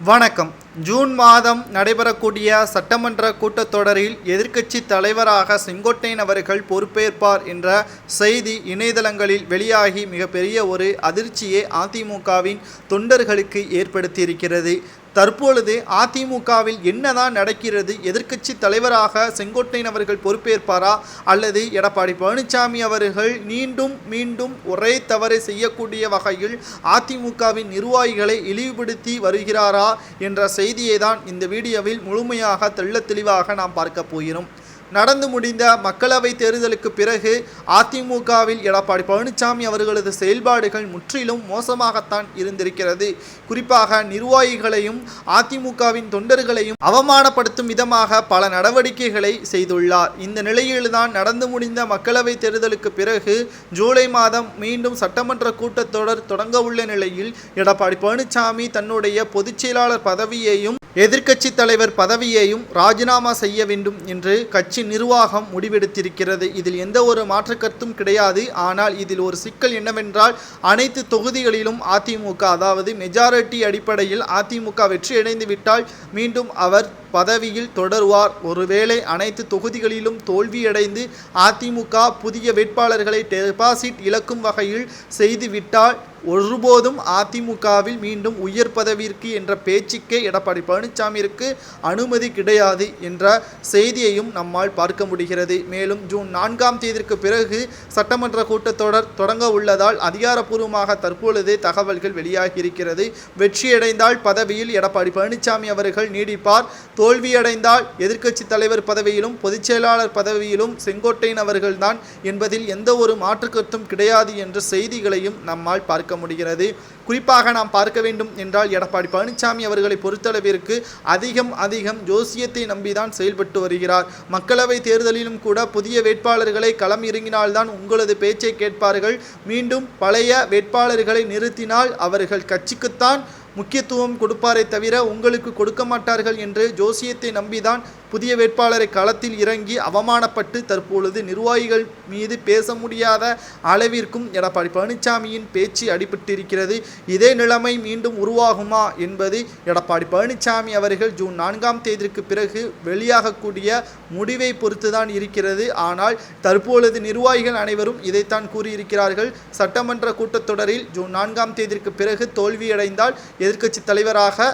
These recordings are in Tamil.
வணக்கம். ஜூன் மாதம் நடைபெறக்கூடிய சட்டமன்ற கூட்டத்தொடரில் எதிர்க்கட்சி தலைவராக செங்கோட்டையன் அவர்கள் பொறுப்பேற்பார் என்ற செய்தி இணையதளங்களில் வெளியாகி மிகப்பெரிய ஒரு அதிர்ச்சியை அதிமுகவின் தொண்டர்களுக்கு ஏற்படுத்தியிருக்கிறது. தற்பொழுது அதிமுகவில் என்னதான் நடக்கிறது எதிர்க்கட்சி தலைவராக செங்கோட்டையன் அவர்கள் பொறுப்பேற்பாரா அல்லது எடப்பாடி பழனிசாமி அவர்கள் மீண்டும் மீண்டும் ஒரே தவறை செய்யக்கூடிய வகையில் அதிமுகவின் நிர்வாகிகளை இழிவுபடுத்தி வருகிறாரா என்ற செய்தியை தான் இந்த வீடியோவில் முழுமையாக தெள்ள தெளிவாக நாம் பார்க்க போகிறோம். நடந்து முடிந்த மக்களவை தேர்தலுக்கு பிறகு அதிமுகவில் எடப்பாடி பழனிசாமி அவர்களது செயல்பாடுகள் முற்றிலும் மோசமாகத்தான் இருந்திருக்கிறது. குறிப்பாக நிர்வாகிகளையும் அதிமுகவின் தொண்டர்களையும் அவமானப்படுத்தும் விதமாக பல நடவடிக்கைகளை செய்துள்ளார். இந்த நிலையில்தான் நடந்து முடிந்த மக்களவை தேர்தலுக்கு பிறகு ஜூலை மாதம் மீண்டும் சட்டமன்ற கூட்டத்தொடர் தொடங்க உள்ள நிலையில் எடப்பாடி பழனிசாமி தன்னுடைய பொதுச் செயலாளர் பதவியையும் எதிர்க்கட்சி தலைவர் பதவியையும் ராஜினாமா செய்ய வேண்டும் என்று கட்சி நிர்வாகம் முடிவெடுத்திருக்கிறது. இதில் எந்த ஒரு மாற்று கருத்தும் கிடையாது. ஆனால் இதில் ஒரு சிக்கல் என்னவென்றால் அனைத்து தொகுதிகளிலும் அதிமுக அதாவது மெஜாரிட்டி அடிப்படையில் அதிமுக வெற்றி அடைந்துவிட்டால் மீண்டும் அவர் பதவியில் தொடருவார். ஒருவேளை அனைத்து தொகுதிகளிலும் தோல்வியடைந்து அதிமுக புதிய வேட்பாளர்களை டெபாசிட் இழக்கும் வகையில் செய்துவிட்டால் ஒருபோதும் அதிமுகவில் மீண்டும் உயர் பதவிக்கு என்ற பேச்சுக்கே எடப்பாடி பழனிசாமிக்கு அனுமதி கிடையாது என்ற செய்தியையும் நம்மால் பார்க்க முடிகிறது. மேலும் ஜூன் நான்காம் தேதிக்கு பிறகு சட்டமன்ற கூட்டத்தொடர் தொடங்க உள்ளதால் அதிகாரப்பூர்வமாக தற்பொழுதே தகவல்கள் வெளியாகியிருக்கிறது வெற்றியடைந்தால் பதவியில் எடப்பாடி பழனிசாமி அவர்கள் நீடிப்பார். தோல்வியடைந்தால் எதிர்க்கட்சி தலைவர் பதவியிலும் பொதுச்செயலாளர் பதவியிலும் செங்கோட்டையன் அவர்கள்தான் என்பதில் எந்த ஒரு மாற்றுக்கருத்தும் கிடையாது என்ற செய்திகளையும் நம்மால் பார்க்க முடிகிறது. குறிப்பாக நாம் பார்க்க வேண்டும் என்றால் எடப்பாடி பழனிசாமி அவர்களை பொறுத்தளவிற்கு அதிகம் அதிகம் ஜோசியத்தை நம்பிதான் செயல்பட்டு வருகிறார். மக்களவை தேர்தலிலும் கூட புதிய வேட்பாளர்களை களம் இறங்கினால்தான் உங்களது பேச்சை கேட்பார்கள். மீண்டும் பழைய வேட்பாளர்களை நிறுத்தினால் அவர்கள் கட்சிக்குத்தான் முக்கியத்துவம் கொடுப்பாரே தவிர உங்களுக்கு கொடுக்க மாட்டார்கள் என்று ஜோசியத்தை நம்பிதான் புதிய வேட்பாளரை களத்தில் இறங்கி அவமானப்பட்டு தற்பொழுது நிர்வாகிகள் மீது பேச முடியாத அளவிற்கும் எடப்பாடி பழனிசாமியின் பேச்சு அடிபட்டிருக்கிறது. இதே நிலைமை மீண்டும் உருவாகுமா என்பது எடப்பாடி பழனிசாமி அவர்கள் ஜூன் நான்காம் தேதிக்கு பிறகு வெளியாகக்கூடிய முடிவை பொறுத்துதான் இருக்கிறது. ஆனால் தற்பொழுது நிர்வாகிகள் அனைவரும் இதைத்தான் கூறியிருக்கிறார்கள். சட்டமன்ற கூட்டத்தொடரில் ஜூன் நான்காம் தேதிக்கு பிறகு தோல்வியடைந்தால் எதிர்க்கட்சி தலைவராக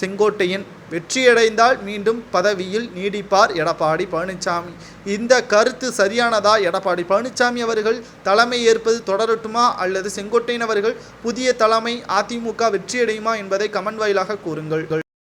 செங்கோட்டையன் வெற்றியடைந்தால் மீண்டும் பதவியில் நீடிப்பார் எடப்பாடி பழனிசாமி. இந்த கருத்து சரியானதா எடப்பாடி பழனிசாமி அவர்கள்? தலைமை ஏற்பது தொடரட்டுமா? அல்லது செங்கோட்டையன் அவர்கள் புதிய தலைமை அதிமுக வெற்றியடையுமா என்பதை கமெண்ட் வாயிலாக கூறுங்கள்.